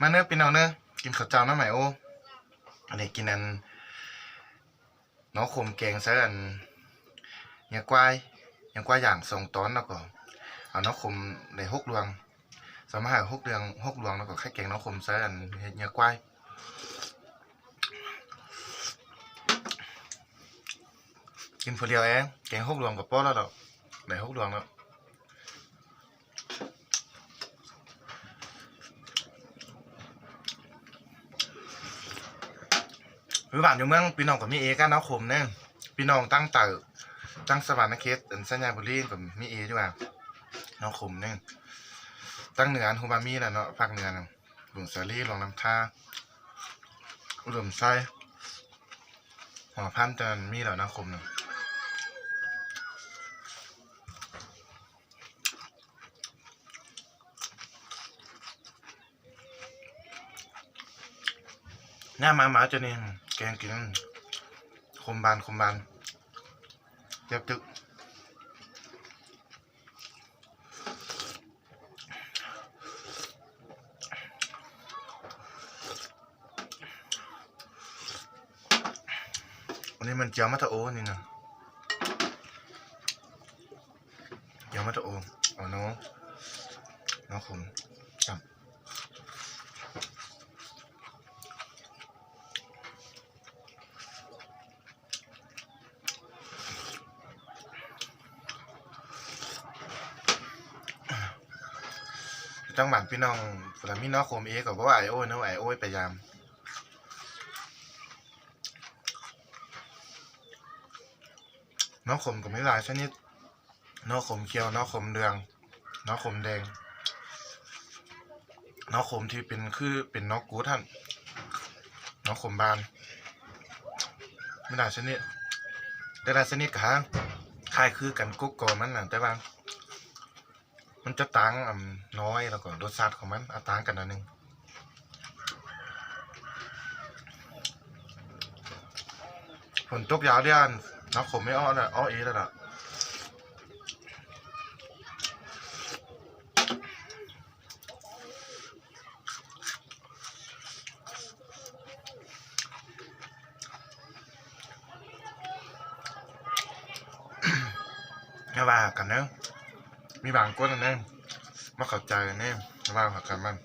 มาเนื้อะพี่น้องเนื้อกินข้าวเจ้าน้ำไหมโอ้อันนี้กินอันน้องขมแกงใส่อันเนื้อกวายเนื้อกวายอย่างสองตอนแล้วก็เอาน้องขมในหกดวงสามารถหาหกเดืองหกดวงแล้วก็ไข่แกงน้องขมใส่อันเฮ็ดเนื้อกวายกินคนเดียวเองแกงหกดวงกับป้อแล้วดอกในหกดวงแล้ว คือบ้านอยู่เมืองพี่น้องกับมีเอกันเนาะขมเนี่ยพี่น้องตั้งเต่าตั้งสวรรค์นเขตอันสัญญาบุรีกับมีเอด้วยว่าเนาะขมเนี่ยตั้งเหนืออันฮูบามีแหละเนาะภาคเหนือน่ะหลวงเสรีลงน้ำท่าอุดมไส้หัวพันจันมีแล้วนะขมเนาะหน้ามาหมาจะนี่ แกงกินคมบานคมบานเจ็บตึกวันนี้มันเจียวมัตะโอนี่นะเจียวมัตะโอเอาน้องน้องผมจับ จังหวัดพี่น้องฝรั่งพี่น้องโคมเอกับว่าไอโอ้ยนะไอโอ้ยไปยามนอกขมก็ไม่หลายชนิดนอกขมเขียวนอกขมเหลืองนอกขมแดงนอกขมที่เป็นคือเป็นนอกกูท่านนอกขมบานไม่หลายชนิดแต่ละชนิดกะคล้ายคือกันกุ๊กกอมันน่ะแต่ว่า มันจะต่างอ่ำน้อยแล้วก็รสชาติของมันอาต่างกันอันหนึงฝนตกยาวเดือนน้ำขมไม่อ้อแล้วอ้อเอแล้วล่ะอย่ว่ากันเนอะ มีบางคนนะเนี่ยมาเข้าใจกันเนี่ยว่าหักกันมัน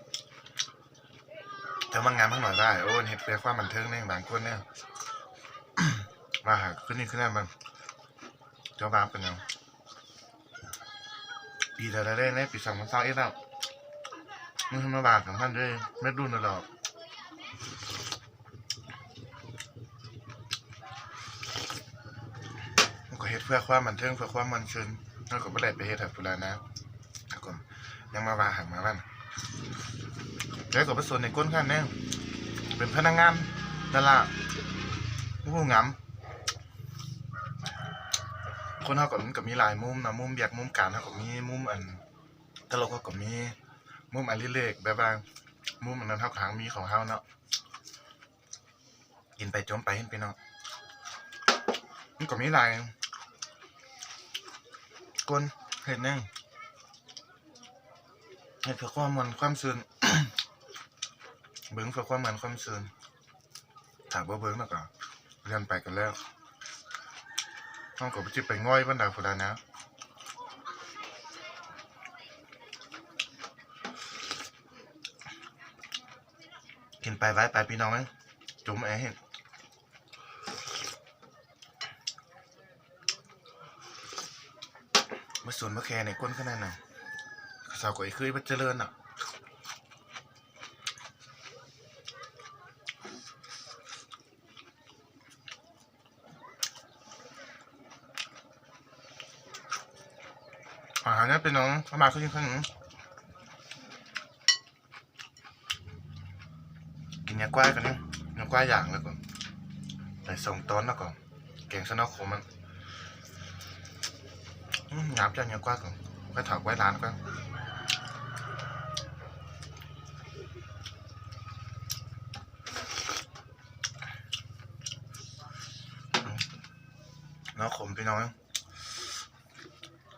แต่ว่างานพักหน่อยได้ โอ้เฮ็ดเพื่อความบันเทิงเนี่ยบางคนเนี่ยว่าหาขึ้นนี่ขึ้นนั่นมันเจ้าบ้านเป็นยังปีแต่ละเรื่องเนี่ยปีสองพันสองเอ็ดแล้วมึงทำมาบาทของท่านด้วยไม่รุ่นเลยหรอกก็เฮ็ดเพื่อความบันเทิงเพื่อความมันเชิญ แล้วก็ไม่ได้ไปเฮ็ดแบบตุลานะครับผมยังมาว่าหักมาบ้านแล้วก็ไปส่วนในก้นขั้นเนี่ยเป็นพนักงานนั่นล่ะผู้งามคนเขาก็มันก็มีหลายมุมนะมุมเบียกมุมการเขาก็มีมุมอันตลกเขาก็มีมุมอันลิเล็กแบบว่ามุมอันนั้นเท่าขางมีของเขาเนาะกินไปจมไปเห็นไปเนาะมันก็มีหลาย คนเห็นแน่เห็นเพื่อความมันความซึนเบิ้งเพื่อความมันความซึนถามว่าเบิ้งแล้วก็เรียนไปกันแล้วต้องกับจิไปง่อยบันดาฟุดานะกินไปไว้ไปพี่น้องไหมจุ่มแอร์เห็น มาสวนมาแคในก้นขนาดน่ะสาวก็ไอ้คือมันเจริญอะอาหารนี่เป็นน้องเข้ามาขึ้นขึ้นกินยากว้ายกันเนี่ยากว้ายอย่างแล้วก่อนใส่ส่งต้นแล้วก่อนแกงสนอกขมมัน ngáp cho nhiều quá rồi cái thở quay lán quá nó khủng cái nói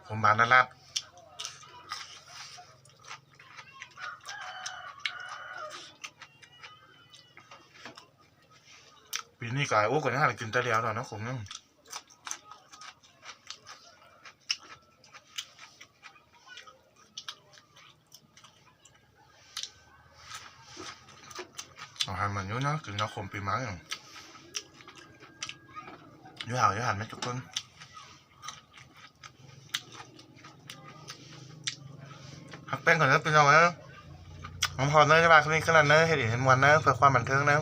khủng bán đà lạt ปีนี้กายโอ้ก่อนหน้ากินแต่เลี้ยวหน่อยนะผมนึง ขมปีม้อย่างอยู่ห่าอยู่หันไหมทุกคนหักแป้งก่อนนะเป็นเอาไว้นะน้องพรเนยจะมาคนนี้ขนาดเนยเห็นเห็นวันเนยเพื่อความบันเทิงนะ